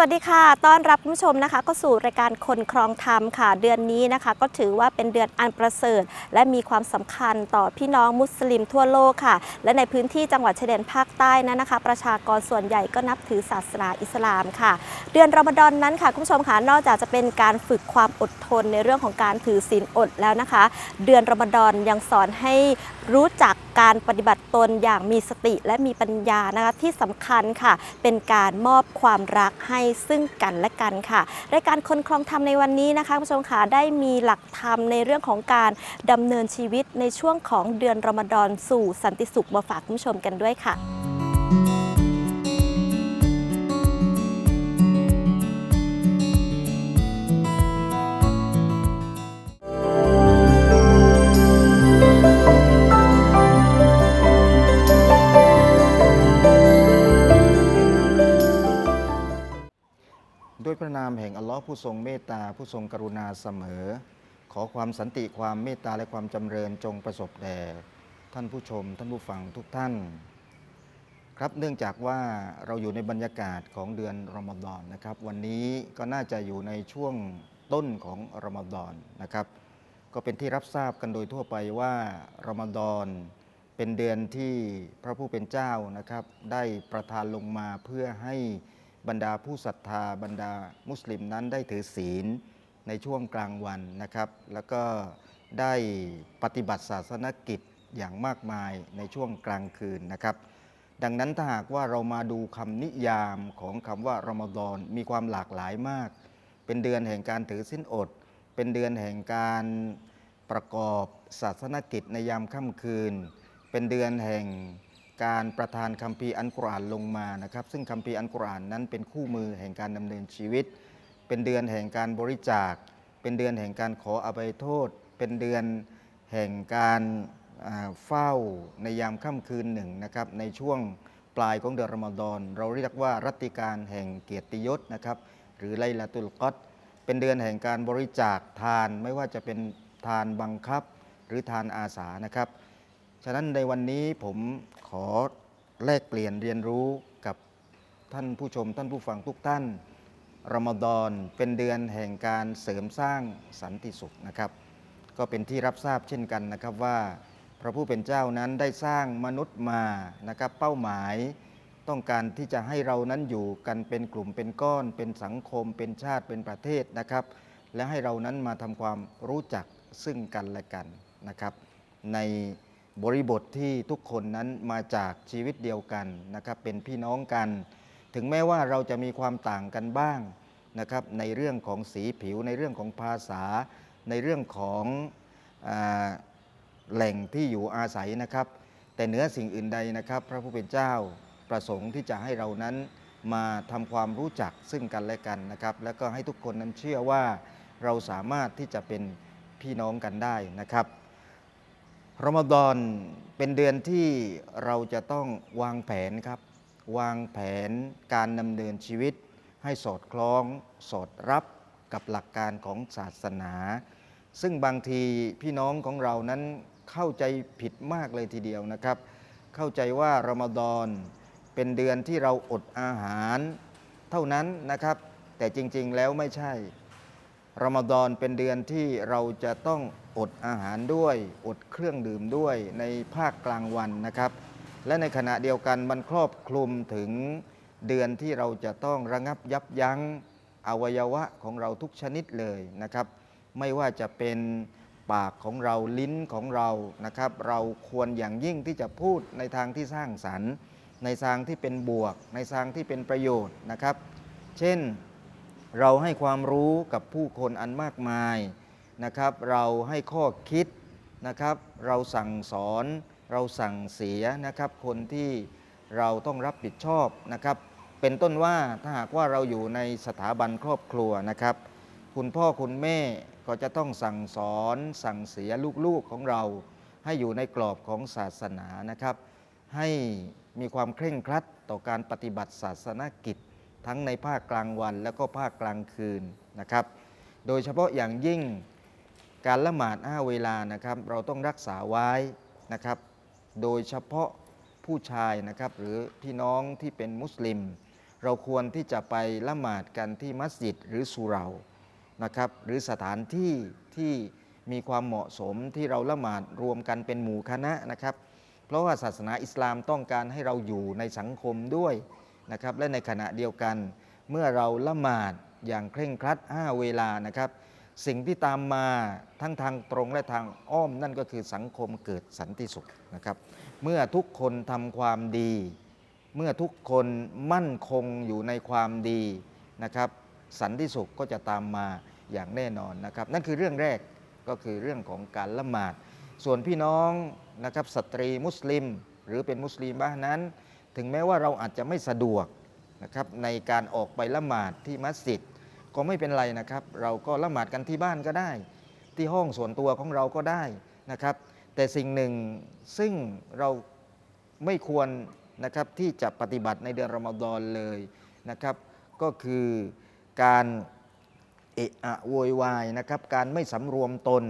วัสดีค่ะ ต้อนรับคุณผู้ชมนะคะก็สู่รายการคนครองธรรมค่ะ เดือนนี้นะคะ ก็ถือว่าเป็นเดือนอันประเสริฐ และมีความสำคัญต่อพี่น้องมุสลิมทั่วโลกค่ะ และในพื้นที่จังหวัดชายแดนภาคใต้นั้นนะคะ ประชากรส่วนใหญ่ก็นับถือศาสนาอิสลามค่ะ เดือนรอมฎอนนั้นค่ะคุณผู้ชมค่ะนอกจากจะเป็นการฝึกความอดทนในเรื่องของการถือศีลอดแล้วนะคะ เดือนรอมฎอนยังสอนให้รู้จักการปฏิบัติตนอย่างมีสติและมีปัญญานะคะที่สำคัญค่ะ เป็นการมอบความรักให้ซึ่งกันและกันค่ะ รายการคนคลองธรรมในวันนี้นะคะคุณผู้ชมค่ะได้มีหลักธรรมในเรื่องของการดำเนินชีวิตในช่วงของเดือนรอมฎอนสู่สันติสุขมาฝากคุณผู้ชมกันด้วยค่ะ ผู้ทรงเมตตาผู้ทรงกรุณาเสมอ ขอความสันติความเมตตาและความจำเริญจงประสบแด่ท่านผู้ชม ท่านผู้ฟังทุกท่าน ครับเนื่องจากว่าเราอยู่ในบรรยากาศของเดือนรอมฎอนนะครับ วันนี้ก็น่าจะอยู่ในช่วงต้นของรอมฎอนนะครับ ก็เป็นที่รับทราบกันโดยทั่วไปว่ารอมฎอนเป็นเดือนที่พระผู้เป็นเจ้านะครับ ได้ประทานลงมาเพื่อให้ บรรดาผู้ศรัทธาบรรดามุสลิมนั้นได้ถือศีลในช่วงกลางวันนะครับ แล้วก็ได้ปฏิบัติศาสนกิจอย่างมากมายในช่วงกลางคืนนะครับ ดังนั้นถ้าหากว่าเรามาดูคำนิยามของคำว่ารอมฎอนมีความหลากหลายมาก เป็นเดือนแห่งการถือสิ้นอด เป็นเดือนแห่งการประกอบศาสนกิจในยามค่ำคืน เป็นเดือนแห่ง การประทานคัมภีร์อันกุรอานลงมานะครับ ซึ่งคัมภีร์อันกุรอานนั้นเป็นคู่มือแห่งการดำเนินชีวิต เป็นเดือนแห่งการบริจาค เป็นเดือนแห่งการขออภัยโทษ เป็นเดือนแห่งการเฝ้าในยามค่ำคืนหนึ่งนะครับในช่วงปลายของเดือนรอมฎอน เราเรียกว่ารัตติการแห่งเกียรติยศนะครับหรือไลลาตุลกอดเป็นเดือนแห่งการบริจาคทานไม่ว่าจะเป็นทานบังคับ หรือทานอาสานะครับ ฉะนั้นในวันนี้ผมขอแลกเปลี่ยนเรียนรู้กับท่านผู้ชมท่านผู้ฟังทุกท่านรอมฎอนเป็นเดือนแห่งการเสริมสร้างสันติสุขนะครับ ก็เป็นที่รับทราบเช่นกันนะครับว่า พระผู้เป็นเจ้านั้นได้สร้างมนุษย์มานะครับ เป้าหมายต้องการที่จะให้เรานั้นอยู่กันเป็นกลุ่มเป็นก้อน เป็นสังคม เป็นชาติเป็นประเทศนะครับ และให้เรานั้นมาทำความรู้จักซึ่งกันและกันนะครับ ใน บริบทที่ทุกคนนั้นมาจากชีวิตเดียวกันนะครับเป็นพี่น้องกัน ถึงแม้ว่าเราจะมีความต่างกันบ้างนะครับในเรื่องของสีผิวในเรื่องของภาษา ในเรื่องของอแหล่งที่อยู่อาศัยนะครับ แต่เหนือสิ่งอื่นใดนะครับ พระผู้เป็นเจ้าประสงค์ที่จะให้เรานั้นมาทำความรู้จักซึ่งกันและกันนะครับ แล้วก็ให้ทุกคนนั้นเชื่อว่าเราสามารถที่จะเป็นพี่น้องกันได้นะครับ รอมฎอนเป็นเดือนที่เราจะต้องวางแผนครับ วางแผนการดำเนินชีวิต ให้สอดคล้อง สอดรับกับหลักการของศาสนา ซึ่งบางทีพี่น้องของเรานั้นเข้าใจผิดมากเลยทีเดียวนะครับ เข้าใจว่ารอมฎอนเป็นเดือนที่เราอดอาหาร เท่านั้นนะครับ แต่จริงๆแล้วไม่ใช่รอมฎอนเป็นเดือนที่เราจะต้อง อดอาหารด้วย อดเครื่องดื่มด้วยในภาคกลางวันนะครับ และในขณะเดียวกันมันครอบคลุมถึงเดือนที่เราจะต้องระงับยับยั้งอวัยวะของเราทุกชนิดเลยนะครับ ไม่ว่าจะเป็นปากของเราลิ้นของเรานะครับ เราควรอย่างยิ่งที่จะพูดในทางที่สร้างสรรค์ ในทางที่เป็นบวก ในทางที่เป็นประโยชน์นะครับ เช่นเราให้ความรู้กับผู้คนอันมากมาย นะครับ เราให้ข้อคิดนะครับ เราสั่งสอนเราสั่งเสียนะครับ คนที่เราต้องรับผิดชอบนะครับ เป็นต้นว่าถ้าหากว่าเราอยู่ในสถาบันครอบครัวนะครับ คุณพ่อคุณแม่ก็จะต้องสั่งสอนสั่งเสียลูกๆของเรา ให้อยู่ในกรอบของศาสนานะครับ ให้มีความเคร่งครัดต่อการปฏิบัติศาสนกิจ ทั้งในภาคกลางวันและก็ภาคกลางคืนนะครับ โดยเฉพาะอย่างยิ่ง การละหมาดห้าเวลานะครับ เราต้องรักษาไว้นะครับ โดยเฉพาะผู้ชายนะครับ หรือพี่น้องที่เป็นมุสลิม เราควรที่จะไปละหมาดกันที่มัสยิดหรือสุเหรานะครับหรือสถานที่ที่มีความเหมาะสมที่เราละหมาดรวมกันเป็นหมู่คณะนะครับ เพราะว่าศาสนาอิสลามต้องการให้เราอยู่ในสังคมด้วยนะครับและในขณะเดียวกัน เมื่อเราละหมาดอย่างเคร่งครัด5เวลานะครับ สิ่งที่ตามมาทั้งทางตรงและทางอ้อมนั่นก็คือสังคมเกิดสันติสุขนะครับ เมื่อทุกคนทำความดี เมื่อทุกคนมั่นคงอยู่ในความดีนะครับ สันติสุขก็จะตามมาอย่างแน่นอนนะครับ นั่นคือเรื่องแรกก็คือเรื่องของการละหมาด ส่วนพี่น้องนะครับสตรีมุสลิม หรือเป็นมุสลิมบ้างนั้น ถึงแม้ว่าเราอาจจะไม่สะดวกนะครับในการออกไปละหมาดที่มัสยิด ก็ไม่เป็นไรนะครับ เราก็ละหมาดกันที่บ้านก็ได้ ที่ห้องส่วนตัวของเราก็ได้นะครับ แต่สิ่งหนึ่งซึ่งเราไม่ควรนะครับที่จะปฏิบัติในเดือนรอมฎอนเลยนะครับ ก็คือการเอะอะโวยวายนะครับการไม่สำรวมตน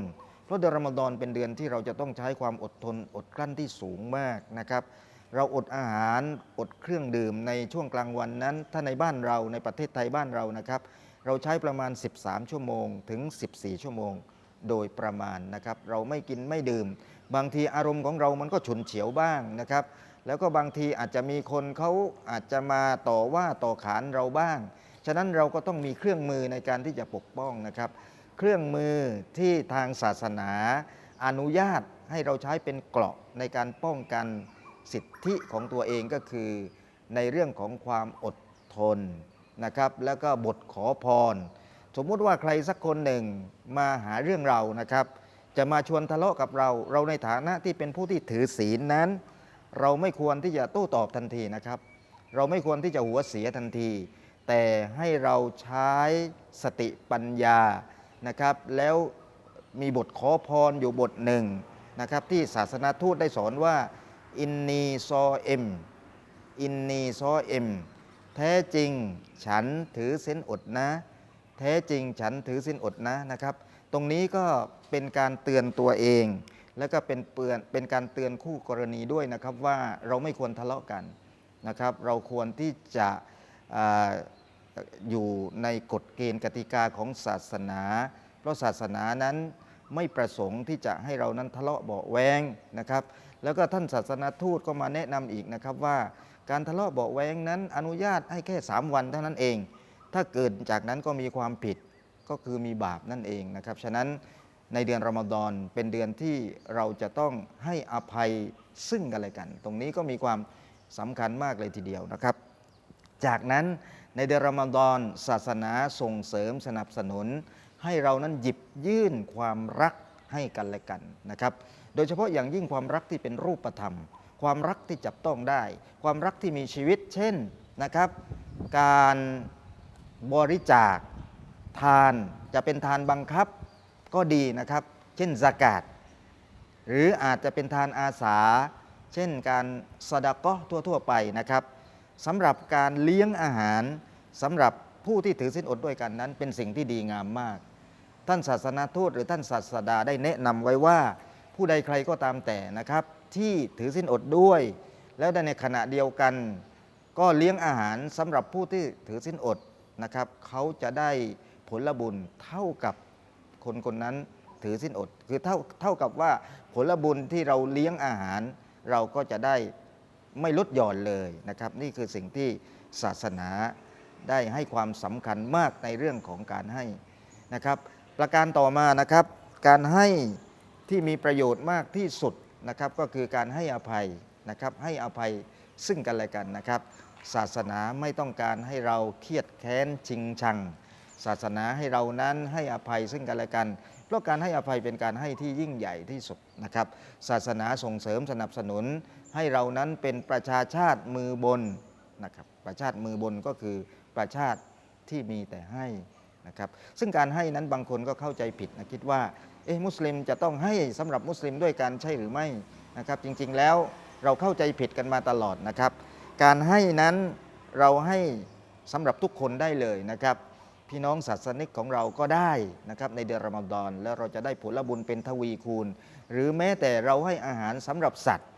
เพราะเดือนรอมฎอนเป็นเดือนที่เราจะต้องใช้ความอดทนอดกลั้นที่สูงมากนะครับ เราอดอาหารอดเครื่องดื่มในช่วงกลางวันนั้น ถ้าในบ้านเราในประเทศไทยบ้านเรานะครับ เราใช้ประมาณ 13 ชั่วโมง ถึง 14 ชั่วโมง โดยประมาณนะครับ เราไม่กินไม่ดื่ม บางทีอารมณ์ของเรามันก็ฉุนเฉียวบ้างนะครับ แล้วก็บางทีอาจจะมีคนเขาอาจจะมาต่อว่าต่อขานเราบ้าง ฉะนั้นเราก็ต้องมีเครื่องมือในการที่จะปกป้องนะครับ เครื่องมือที่ทางศาสนา อนุญาตให้เราใช้เป็นเกราะในการป้องกันสิทธิของตัวเองก็คือ ในเรื่องของความอดทน นะครับแล้วก็บทขอพร สมมุติว่าใครสักคนหนึ่งมาหาเรื่องเรานะครับ จะมาชวนทะเลาะกับเรา เราในฐานะที่เป็นผู้ที่ถือศีลนั้น เราไม่ควรที่จะโต้ตอบทันทีนะครับ เราไม่ควรที่จะหัวเสียทันที แต่ให้เราใช้สติปัญญานะครับ แล้วมีบทขอพรอยู่บทหนึ่งนะครับที่ศาสนาทูตได้สอนว่าอินนีซอเอ็มอินนีซอเอ็ม แท้จริงฉันถือเส้นอดนะ แท้จริงฉันถือเส้นอดนะนะครับ ตรงนี้ก็เป็นการเตือนตัวเอง แล้วก็เป็นเปือนเป็นการเตือนคู่กรณีด้วยนะครับว่าเราไม่ควรทะเลาะกันนะครับ เราควรที่จะออยู่ในกฎเกณฑ์กติกาของศาสนา เพราะศาสนานั้นไม่ประสงค์ที่จะให้เรานั้นทะเลาะเบาแวงนะครับ แล้วก็ท่านศาสนาทูตก็มาแนะนำอีกนะครับว่า การทะเลาะเบาะแวงนั้นอนุญาตให้แค่ 3 วันเท่านั้นเอง ถ้าเกิดจากนั้นก็มีความผิดก็คือมีบาปนั่นเองนะครับ ฉะนั้นในเดือนรอมฎอนเป็นเดือนที่เราจะต้องให้อภัยซึ่งกันและกัน ตรงนี้ก็มีความสำคัญมากเลยทีเดียวนะครับ จากนั้นในเดือนรอมฎอนศาสนาส่งเสริมสนับสนุน ให้เรานั้นหยิบยื่นความรักให้กันและกันนะครับ โดยเฉพาะอย่างยิ่งความรักที่เป็นรูปธรรม ความรักที่จับต้องได้ ความรักที่มีชีวิต เช่นนะครับ การบริจาคทานจะเป็นทานบังคับก็ดีนะครับ เช่นสกาดหรืออาจจะเป็นทานอาสา เช่นการสดาก็ทั่วๆไปนะครับสำหรับการเลี้ยงอาหารสำหรับผู้ที่ถือศีลอดด้วยกันนั้น เป็นสิ่งที่ดีงามมาก ท่านศาสนาทูตหรือท่านศาสดาได้แนะนำไว้ว่า ผู้ใดใครก็ตามแต่นะครับ ที่ถือศีลอดด้วย แล้วในขณะเดียวกัน ก็เลี้ยงอาหารสำหรับผู้ที่ถือศีลอดนะครับ เขาจะได้ผลบุญเท่ากับคนคนนั้นถือศีลอด คือเท่าเท่ากับว่าผลบุญที่เราเลี้ยงอาหาร เราก็จะได้ไม่ลดหย่อนเลยนะครับ นี่คือสิ่งที่ศาสนาได้ให้ความสำคัญมากในเรื่องของการให้นะครับ ประการต่อมานะครับ การให้ ที่มีประโยชน์มากที่สุดนะครับก็คือการให้อภัยนะครับให้อภัยซึ่งกันและกันนะครับ ศาสนาไม่ต้องการให้เราเครียดแค้นชิงชัง ศาสนาให้เรานั้นให้อภัยซึ่งกันและกัน เพราะการให้อภัยเป็นการให้ที่ยิ่งใหญ่ที่สุดนะครับ ศาสนาส่งเสริมสนับสนุน ให้เรานั้นเป็นประชาชาติมือบนนะครับประชาติมือบนก็คือประชาติที่มีแต่ให้นะครับซึ่งการให้นั้นบางคนก็เข้าใจผิดนะคิดว่า เอ๊ะมุสลิมจะต้องให้สำหรับมุสลิมด้วยกันใช่หรือไม่นะครับจริงๆแล้วเราเข้าใจผิดกันมาตลอดนะครับ การให้นั้นเราให้สำหรับทุกคนได้เลยนะครับ พี่น้องศาสนิกของเราก็ได้นะครับในเดือนรอมฎอนแล้วเราจะได้ผลบุญเป็นทวีคูณ หรือแม้แต่เราให้อาหารสำหรับสัตว์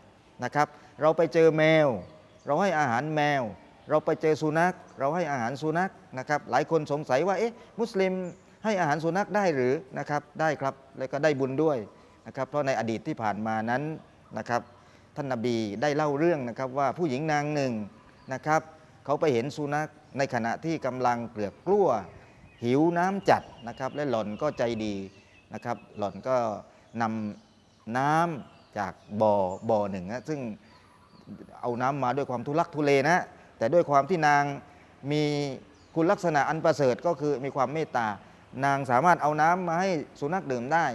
นะครับ เราไปเจอแมว เราให้อาหารแมว เราไปเจอสุนัข เราให้อาหารสุนัขนะครับหลายคนสงสัยว่าเอ๊ะมุสลิม ให้อาหารสุนัขได้หรือนะครับได้ครับแล้วก็ได้บุญด้วยนะครับเพราะในอดีตที่ผ่านมานั้นนะครับท่านนบีได้เล่าเรื่องนะครับว่าผู้หญิงนางหนึ่งนะครับเขาไปเห็นสุนัขในขณะที่กำลังเกลือกกลั้ว หิวน้ำจัดนะครับและหล่อนก็ใจดีนะครับหล่อนก็นำน้ำจากบ่อบ่อหนึ่งนะซึ่งเอาน้ำมาด้วยความทุลักทุเลนะแต่ด้วยความที่นางมีคุณลักษณะอันประเสริฐก็คือมีความเมตตา นางสามารถเอาน้ำมาให้สุนัขดื่มได้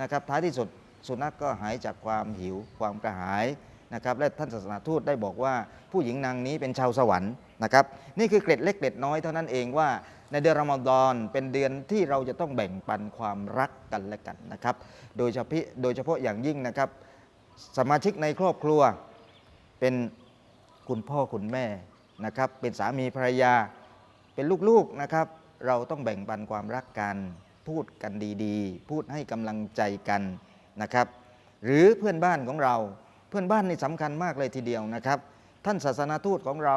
นะครับ ท้ายที่สุดสุนัขก็หายจากความหิวความกระหายนะครับ และท่านศาสนาทูตได้บอกว่าผู้หญิงนางนี้เป็นชาวสวรรค์นะครับ นี่คือเกร็ดเล็กเกร็ดน้อยเท่านั้นเองว่าในเดือนรอมฎอนเป็นเดือนที่เราจะต้องแบ่งปันความรักกันและกันนะครับ โดยเฉพาะโดยเฉพาะอย่างยิ่งนะครับ สมาชิกในครอบครัวเป็นคุณพ่อคุณแม่นะครับ เป็นสามีภรรยาเป็นลูกๆนะครับ เราต้องแบ่งปันความรักกันพูดกันดีๆ พูดให้กำลังใจกันนะครับ หรือเพื่อนบ้านของเราเพื่อนบ้านนี่สำคัญมากเลยทีเดียวนะครับ ท่านศาสนาทูตของเรา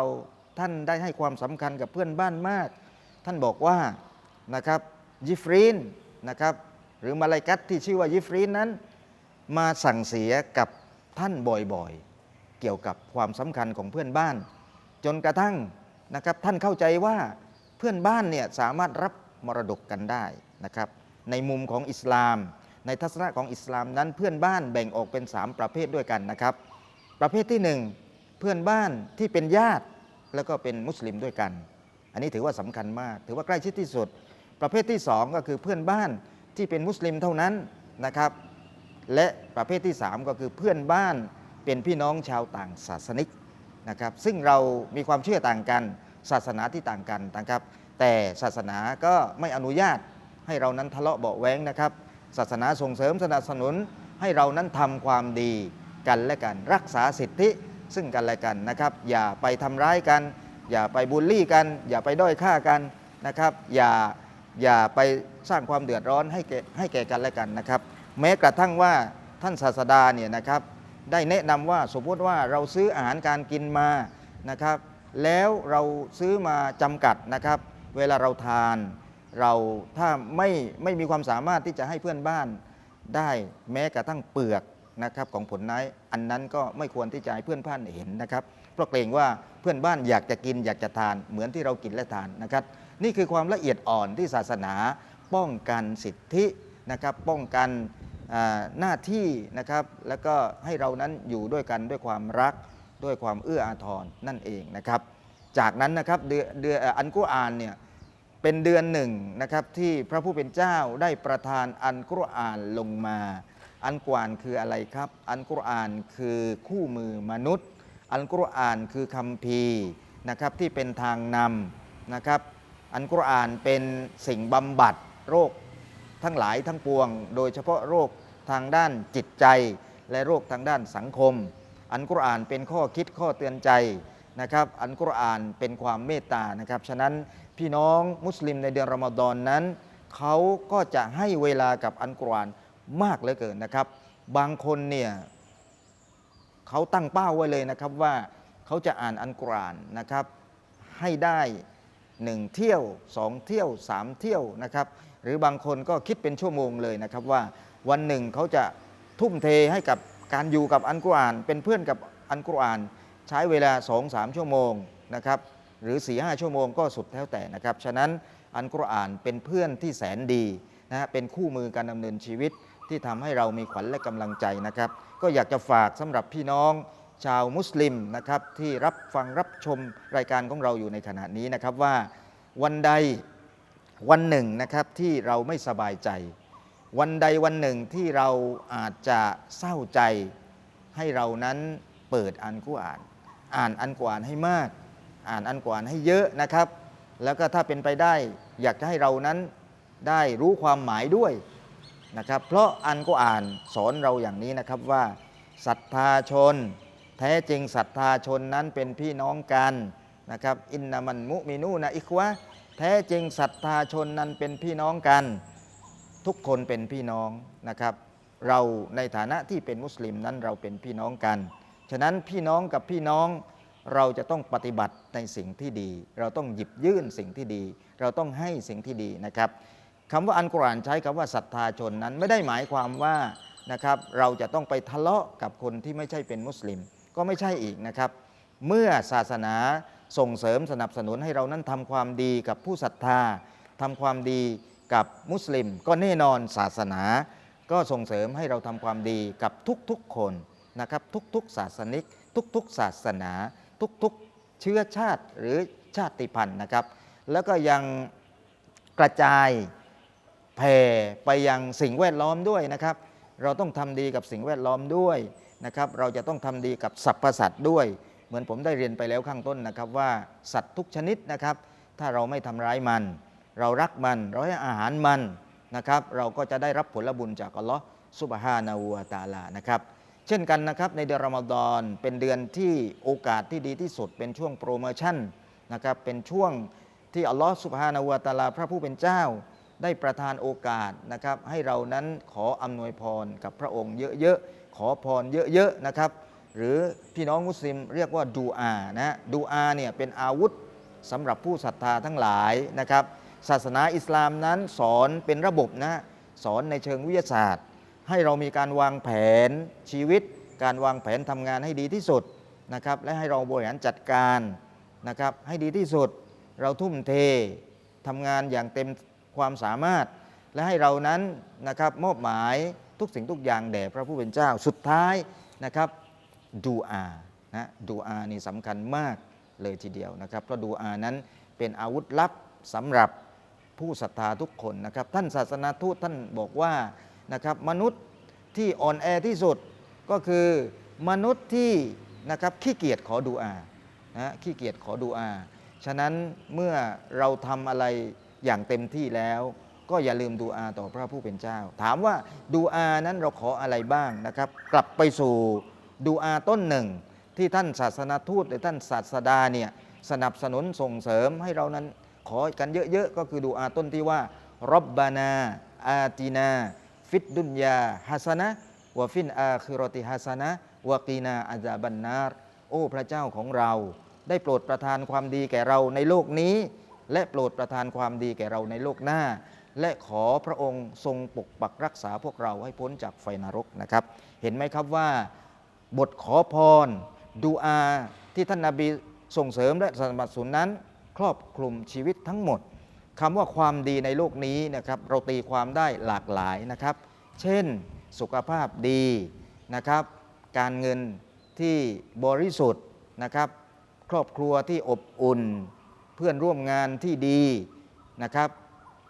ท่านได้ให้ความสำคัญกับเพื่อนบ้านมาก ท่านบอกว่านะครับยิฟรีนนะครับหรือมาลายกัตที่ชื่อว่ายิฟรีนนั้น มาสั่งเสียกับท่านบ่อยๆ เกี่ยวกับความสำคัญของเพื่อนบ้าน จนกระทั่งนะครับท่านเข้าใจว่า เพื่อนบ้านเนี่ยสามารถรับมรดกกันได้นะครับ ในมุมของอิสลาม ในทัศนะของอิสลามนั้นเพื่อนบ้านแบ่งออกเป็น 3 ประเภทด้วยกันนะครับ ประเภทที่หนึ่งเพื่อนบ้านที่เป็นญาติแล้วก็เป็นมุสลิมด้วยกัน อันนี้ถือว่าสำคัญมาก ถือว่าใกล้ชิดที่สุด ประเภทที่สองก็คือเพื่อนบ้านที่เป็นมุสลิมเท่านั้นนะครับ และประเภทที่ 3 ก็คือเพื่อนบ้านเป็นพี่น้องชาวต่างศาสนิกนะครับ ซึ่งเรามีความเชื่อต่างกัน ศาสนาที่ต่างกันนะครับ แต่ศาสนาก็ไม่อนุญาตให้เรานั้นทะเลาะเบาแว้งนะครับ ศาสนาส่งเสริมสนับสนุนให้เรานั้นทำความดีกันและกัน รักษาสิทธิซึ่งกันและกันนะครับ อย่าไปทำร้ายกัน อย่าไปบูลลี่กัน อย่าไปด้อยค่ากันนะครับ อย่าอย่าไปสร้างความเดือดร้อนให้แก่ให้แก่กันและกันนะครับ แม้กระทั่งว่าท่านศาสดาเนี่ยนะครับ ได้แนะนำว่าสมมติว่าเราซื้ออาหารการกินมานะครับ แล้วเราซื้อมาจำกัดนะครับ เวลาเราทานเราถ้าไม่ไม่มีความสามารถที่จะให้เพื่อนบ้านได้แม้กระทั่งเปลือกนะครับของผลไม้อันนั้นก็ไม่ควรที่จะให้เพื่อนบ้านเห็นนะครับ เพราะเกรงว่าเพื่อนบ้านอยากจะกินอยากจะทานเหมือนที่เรากินและทานนะครับ นี่คือความละเอียดอ่อนที่ศาสนาป้องกันสิทธินะครับ ป้องกันหน้าที่นะครับ แล้วก็ให้เรานั้นอยู่ด้วยกันด้วยความรัก ด้วยความเอื้ออาทรนั่นเองนะครับ จากนั้นนะครับเดือนเดือนอันกุรอานเนี่ยเป็นเดือนหนึ่งนะครับที่พระผู้เป็นเจ้าได้ประทานอันกุรอานลงมา อันกุรอานคืออะไรครับ อันกุรอานคือคู่มือมนุษย์ อันกุรอานคือคำพีนะครับที่เป็นทางนำนะครับอันกุรอานเป็นสิ่งบำบัดโรคทั้งหลายทั้งปวง โดยเฉพาะโรคทางด้านจิตใจ และโรคทางด้านสังคม อันกุรอานเป็นข้อคิดข้อเตือนใจนะครับ อันกุรอานเป็นความเมตตานะครับ ฉะนั้นพี่น้องมุสลิมในเดือนรอมฎอนนั้นเขาก็จะให้เวลากับอันกุรอานมากเหลือเกินนะครับ บางคนเนี่ยเขาตั้งเป้าไว้เลยนะครับว่าเขาจะอ่านอันกุรอานนะครับ ให้ได้หนึ่งเที่ยวสองเที่ยวสามเที่ยวนะครับ หรือบางคนก็คิดเป็นชั่วโมงเลยนะครับว่าวันหนึ่งเขาจะทุ่มเทให้กับ การอยู่กับอันกุรอาน เป็นเพื่อนกับอันกุรอาน ใช้เวลา2อสามชั่วโมงนะครับหรือ4ีหชั่วโมงก็สุดแล้วแต่นะครับ ฉะนั้นอันกุรอานเป็นเพื่อนที่แสนดีนะฮะเป็นคู่มือการดำเนินชีวิตที่ทำให้เรามีขวัญและกำลังใจนะครับ ก็อยากจะฝากสำหรับพี่น้องชาวมุสลิมนะครับที่รับฟังรับชมรายการของเราอยู่ในขณะนี้นะครับว่าวันใดวันหนึ่งนะครับที่เราไม่สบายใจ วันใดวันหนึ่งที่เราอาจจะเศร้าใจ ให้เรานั้นเปิดอันกุรอาน อ่านอันกุรอานให้มาก อ่านอันกุรอานให้เยอะนะครับ แล้วก็ถ้าเป็นไปได้อยากจะให้เรานั้นได้รู้ความหมายด้วยนะครับ เพราะอันกุรอานสอนเราอย่างนี้นะครับว่าศรัทธาชน แท้จริงศรัทธาชนนั้นเป็นพี่น้องกันนะครับอินนามันมุมินูนะอิควะแท้จริงศรัทธาชนนั้นเป็นพี่น้องกัน ทุกคนเป็นพี่น้องนะครับ เราในฐานะที่เป็นมุสลิมนั้นเราเป็นพี่น้องกัน ฉะนั้นพี่น้องกับพี่น้องเราจะต้องปฏิบัติในสิ่งที่ดี เราต้องหยิบยื่นสิ่งที่ดี เราต้องให้สิ่งที่ดีนะครับคำว่าอันกุรอานใช้คำว่าศรัทธาชนนั้นไม่ได้หมายความว่านะครับเราจะต้องไปทะเลาะกับคนที่ไม่ใช่เป็นมุสลิม ก็ไม่ใช่อีกนะครับ เมื่อศาสนาส่งเสริมสนับสนุนให้เรานั้นทำความดีกับผู้ศรัทธาทำความดี กับมุสลิม ก็แน่นอนศาสนา ก็ส่งเสริมให้เราทำความดีกับทุกๆคนนะครับทุกๆศาสนิก ทุกๆศาสนา ทุกๆเชื้อชาติหรือชาติพันธุ์นะครับ แล้วก็ยังกระจายแผ่ไปยังสิ่งแวดล้อมด้วยนะครับ เราต้องทำดีกับสิ่งแวดล้อมด้วยนะครับ เราจะต้องทำดีกับสรรพสัตว์ด้วย เหมือนผมได้เรียนไปแล้วข้างต้นนะครับว่าสัตว์ทุกชนิดนะครับ ถ้าเราไม่ทำร้ายมัน เรารักมัน เราให้อาหารมันนะครับ เราก็จะได้รับผลบุญจากอัลลอฮ์ซุบฮานาอูวะตาลานะครับ เช่นกันนะครับในเดือนรอมฎอนเป็นเดือนที่โอกาสที่ดีที่สุด เป็นช่วงโปรโมชั่นนะครับเป็นช่วงที่อัลลอฮ์ซุบฮานาอูวะตาลา พระผู้เป็นเจ้า ได้ประทานโอกาสนะครับ ให้เรานั้นขออำนวยพรกับพระองค์เยอะๆขอพรเยอะๆนะครับ หรือพี่น้องมุสลิมเรียกว่าดูอานะดูอาเนี่ยเป็นอาวุธสำหรับผู้ศรัทธาทั้งหลายนะครับ ศาสนาอิสลามนั้นสอนเป็นระบบนะสอนในเชิงวิทยาศาสตร์ ให้เรามีการวางแผนชีวิต การวางแผนทำงานให้ดีที่สุดนะครับและให้เราบริหารจัดการนะครับให้ดีที่สุด เราทุ่มเททำงานอย่างเต็มความสามารถ และให้เรานั้นนะครับมอบหมายทุกสิ่งทุกอย่างแด่พระผู้เป็นเจ้าสุดท้ายนะครับดูอานะดูอานี่สำคัญมากเลยทีเดียวนะครับเพราะดูอานั้นเป็นอาวุธลับสำหรับ ผู้ศรัทธาทุกคนนะครับ ท่านศาสนาทูตท่านบอกว่านะครับมนุษย์ที่อ่อนแอที่สุดก็คือมนุษย์ที่นะครับขี้เกียจขอดูอานะขี้เกียจขอดูอา ฉะนั้นเมื่อเราทำอะไรอย่างเต็มที่แล้ว ก็อย่าลืมดูอาต่อพระผู้เป็นเจ้า ถามว่าดูอานั้นเราขออะไรบ้างนะครับ กลับไปสู่ดูอาต้นหนึ่ง ที่ท่านศาสนาทูตหรือท่านศาสดาเนี่ยสนับสนุนส่งเสริมให้เรานั้น ขอกันเยอะๆ ก็คือดูอาต้นที่ว่ารับบานาอาตินา ฟิดดุนยาฮัสนะวะฟินอาคิรติฮัสนะวะกีนาอาซาบันนารโอ้พระเจ้าของเรา ได้โปรดประทานความดีแก่เราในโลกนี้ และโปรดประทานความดีแก่เราในโลกหน้า และขอพระองค์ทรงปกปักรักษาพวกเราให้พ้นจากไฟนรกนะครับ เห็นไหมครับว่า บทขอพรดูอาที่ท่านนาบีส่งเสริมและสนับสนุนนั้น ครอบคลุมชีวิตทั้งหมดคำว่าความดีในโลกนี้นะครับเราตีความได้หลากหลายนะครับ เช่นสุขภาพดีนะครับ การเงินที่บริสุทธิ์นะครับ ครอบครัวที่อบอุ่น เพื่อนร่วมงานที่ดีนะครับ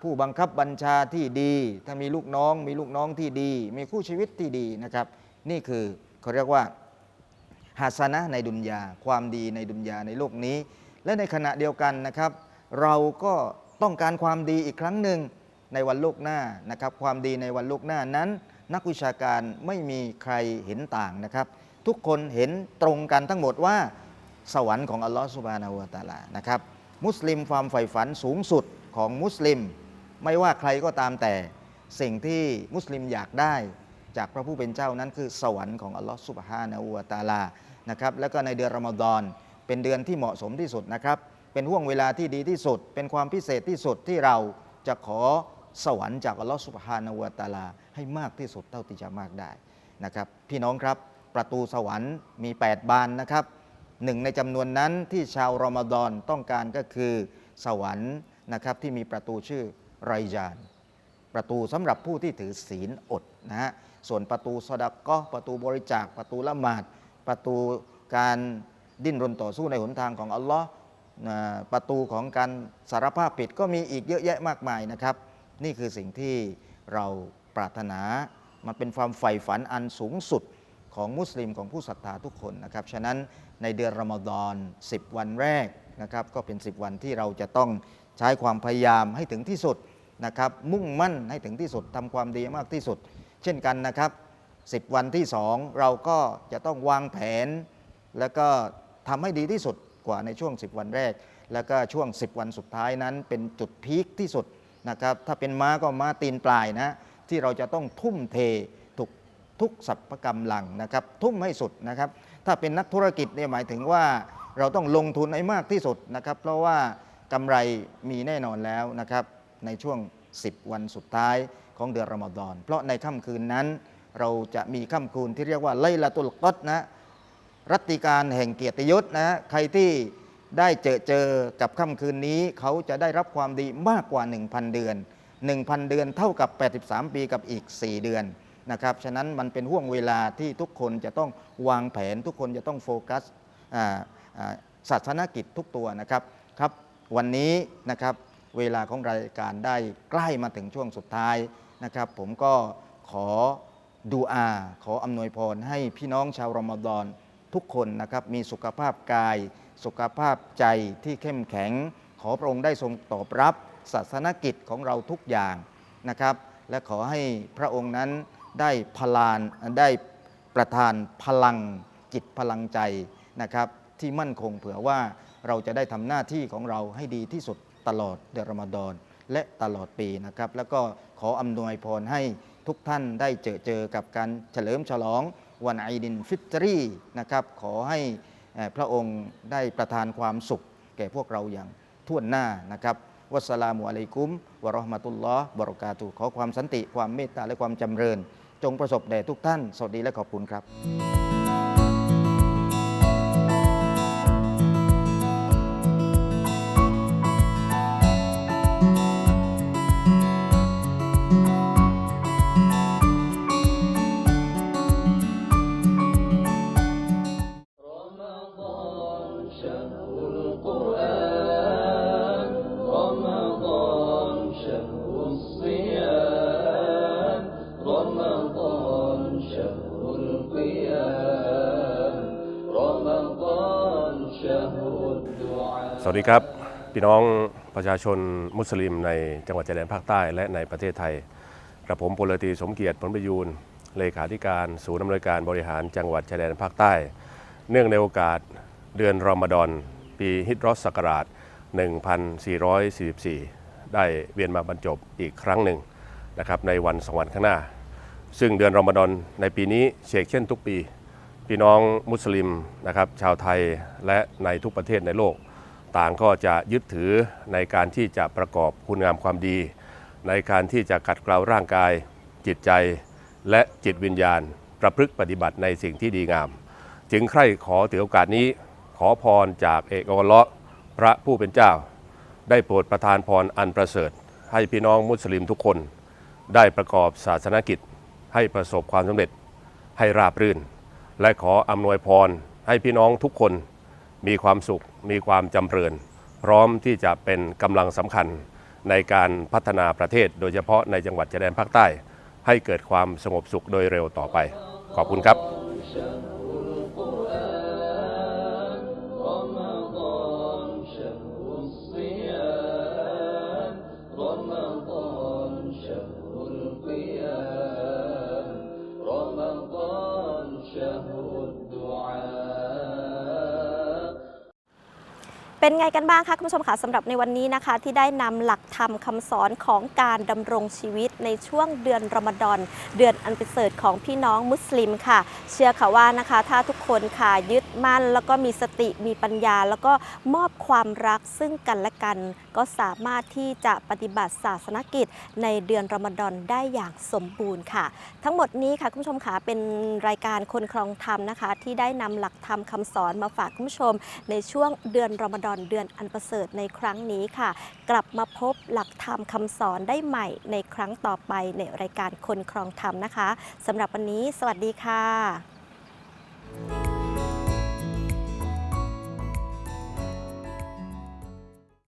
ผู้บังคับบัญชาที่ดี ถ้ามีลูกน้อง มีลูกน้องที่ดี มีคู่ชีวิตที่ดีนะครับ นี่คือเขาเรียกว่าหาสนะในดุนยา ความดีในดุนยาในโลกนี้ และในขณะเดียวกันนะครับ เราก็ต้องการความดีอีกครั้งหนึ่งในวันโลกหน้านะครับ ความดีในวันโลกหน้านั้น นักวิชาการไม่มีใครเห็นต่างนะครับ ทุกคนเห็นตรงกันทั้งหมดว่า สวรรค์ของอัลลอฮฺสุบานาหูวะตาลานะครับ มุสลิมความใฝ่ฝันสูงสุดของมุสลิม ไม่ว่าใครก็ตามแต่สิ่งที่มุสลิมอยากได้จากพระผู้เป็นเจ้านั้นคือสวรรค์ของอัลลอฮฺสุบฮานาอูวะตาลานะครับแล้วก็ในเดือนรอมฎอน เป็นเดือนที่เหมาะสมที่สุดนะครับ เป็นห่วงเวลาที่ดีที่สุด เป็นความพิเศษที่สุดที่เราจะขอสวรรค์จากอัลลอฮฺสุบฮานาวตาลา ให้มากที่สุดเท่าที่จะมากได้นะครับ พี่น้องครับประตูสวรรค์มี 8 บานนะครับหนึ่งในจำนวนนั้นที่ชาวรอมฎอนต้องการก็คือสวรรค์นะครับที่มีประตูชื่อไรยาน ประตูสำหรับผู้ที่ถือศีลอดนะฮะส่วนประตูสดากก็ประตูบริจาคประตูละหมาดประตูการ ดิ้นรนต่อสู้ในหนทางของอัลลอฮ์ประตูของการสารภาพผิดก็มีอีกเยอะแยะมากมายนะครับ นี่คือสิ่งที่เราปรารถนา มันเป็นความใฝ่ฝันอันสูงสุดของมุสลิมของผู้ศรัทธาทุกคนนะครับ ฉะนั้นในเดือนรอมฎอน 10 วันแรกนะครับ ก็เป็น 10 วันที่เราจะต้องใช้ความพยายามให้ถึงที่สุดนะครับ มุ่งมั่นให้ถึงที่สุดทำความดีมากที่สุด เช่นกันนะครับ 10 วันที่ 2 เราก็จะต้องวางแผน แล้วก็ ทำให้ดีที่สุดกว่าในช่วง 10 วันแรก แล้วก็ช่วง 10 วันสุดท้ายนั้น เป็นจุดพีคที่สุดนะครับถ้าเป็นม้าก็ม้าตีนปลายนะที่เราจะต้องทุ่มเททุกทุกสรรพกำลังนะครับทุ่มให้สุดนะครับถ้าเป็นนักธุรกิจเนี่ยหมายถึงว่าเราต้องลงทุนให้มากที่สุดนะครับเพราะว่ากำไรมีแน่นอนแล้วนะครับในช่วง 10 วันสุดท้ายของเดือนรอมฎอน เพราะในค่ำคืนนั้น เราจะมีค่ำคืนที่เรียกว่าไลละตุลกอดนะ รัติการแห่งเกียรติยศนะ ใครที่ได้เจอเจอกับค่ำคืนนี้ เขาจะได้รับความดีมากกว่า 1,000 เดือน 1,000 เดือนเท่ากับ 83 ปีกับอีก 4 เดือนนะครับ ฉะนั้นมันเป็นห่วงเวลาที่ทุกคนจะต้องวางแผน ทุกคนจะต้องโฟกัสอ่าอ่าศาสนกิจทุกตัวนะครับครับ วันนี้นะครับเวลาของรายการได้ใกล้มาถึงช่วงสุดท้ายนะครับ ผมก็ขอดูอา ขออำนวยพรให้พี่น้องชาวรอมฎอน ทุกคนนะครับมีสุขภาพกาย สุขภาพใจที่เข้มแข็ง ขอพระองค์ได้ทรงตอบรับศาสนกิจของเราทุกอย่างนะครับ และขอให้พระองค์นั้นได้พลานได้ประทานพลังจิตพลังใจนะครับ ที่มั่นคงเผื่อว่าเราจะได้ทำหน้าที่ของเราให้ดีที่สุดตลอดเดือนรอมฎอนและตลอดปีนะครับ แล้วก็ขออำนวยพรให้ทุกท่านได้เจอเจอกับการเฉลิมฉลอง วันไอดินฟิตรีนะครับขอให้พระองค์ได้ประทานความสุข แก่พวกเราอย่างท่วนหน้านะครับวัสลามุอะลัยกุมวะราะห์มะตุลลอฮ์บะเราะกาตุขอความสันติ ความเมตตาและความจำเริญ จงประสบแด่ทุกท่าน สวัสดีและขอบคุณครับ วัสดีครับ พี่น้องประชาชนมุสลิมในจังหวัดชายแดนภาคใต้และในประเทศไทย กระผมพลตรีสมเกียรติผลประยูนเลขาธิการศูนย์อำนวยการบริหารจังหวัดชายแดนภาคใต้ เนื่องในโอกาสเดือนรอมฎอนปีฮิจรอสศักราช 1444 ได้เวียนมาบรรจบอีกครั้งหนึ่งนะครับในวันสองวันข้างหน้า ซึ่งเดือนรอมฎอนในปีนี้เชกเช่นทุกปี พี่น้องมุสลิมนะครับชาวไทยและในทุกประเทศในโลก ต่างก็จะยึดถือในการที่จะประกอบคุณงามความดี ในการที่จะขัดเกลาร่างกาย จิตใจ และจิตวิญญาณ ประพฤติปฏิบัติในสิ่งที่ดีงาม จึงใคร่ขอถือโอกาสนี้ ขอพรจากเอกอลละพระผู้เป็นเจ้า ได้โปรดประทานพรอันประเสริฐ ให้พี่น้องมุสลิมทุกคน ได้ประกอบศาสนกิจ ให้ประสบความสำเร็จ ให้ราบรื่น และขออำนวยพรให้พี่น้องทุกคน มีความสุข มีความจำเริญ พร้อมที่จะเป็นกำลังสำคัญในการพัฒนาประเทศ โดยเฉพาะในจังหวัดชายแดนภาคใต้ ให้เกิดความสงบสุขโดยเร็วต่อไป ขอบคุณครับ เป็นไงกันบ้างคะคุณผู้ชมคะสำหรับในวันนี้นะคะ ที่ได้นำหลักธรรมคำสอนของการดำรงชีวิตในช่วงเดือนรอมฎอนเดือนอันประเสริฐของพี่น้องมุสลิมค่ะ เชื่อค่ะว่านะคะ ถ้าทุกคนค่ะยึดมั่น แล้วก็มีสติมีปัญญา แล้วก็มอบความรักซึ่งกันและกัน ก็สามารถที่จะปฏิบัติศาสนกิจ ในเดือนรอมฎอนได้อย่างสมบูรณ์ค่ะ ทั้งหมดนี้ค่ะคุณผู้ชมคะเป็นรายการคนครองธรรมนะคะ ที่ได้นำหลักธรรมคำสอนมาฝากคุณผู้ชม ในช่วงเดือนรอมฎอนรเดือนอันประเสริฐในครั้งนี้ค่ะ กลับมาพบหลักธรรมคำสอนได้ใหม่ในครั้งต่อไปในรายการคนครองธรรมนะคะสำหรับวันนี้ สวัสดีค่ะ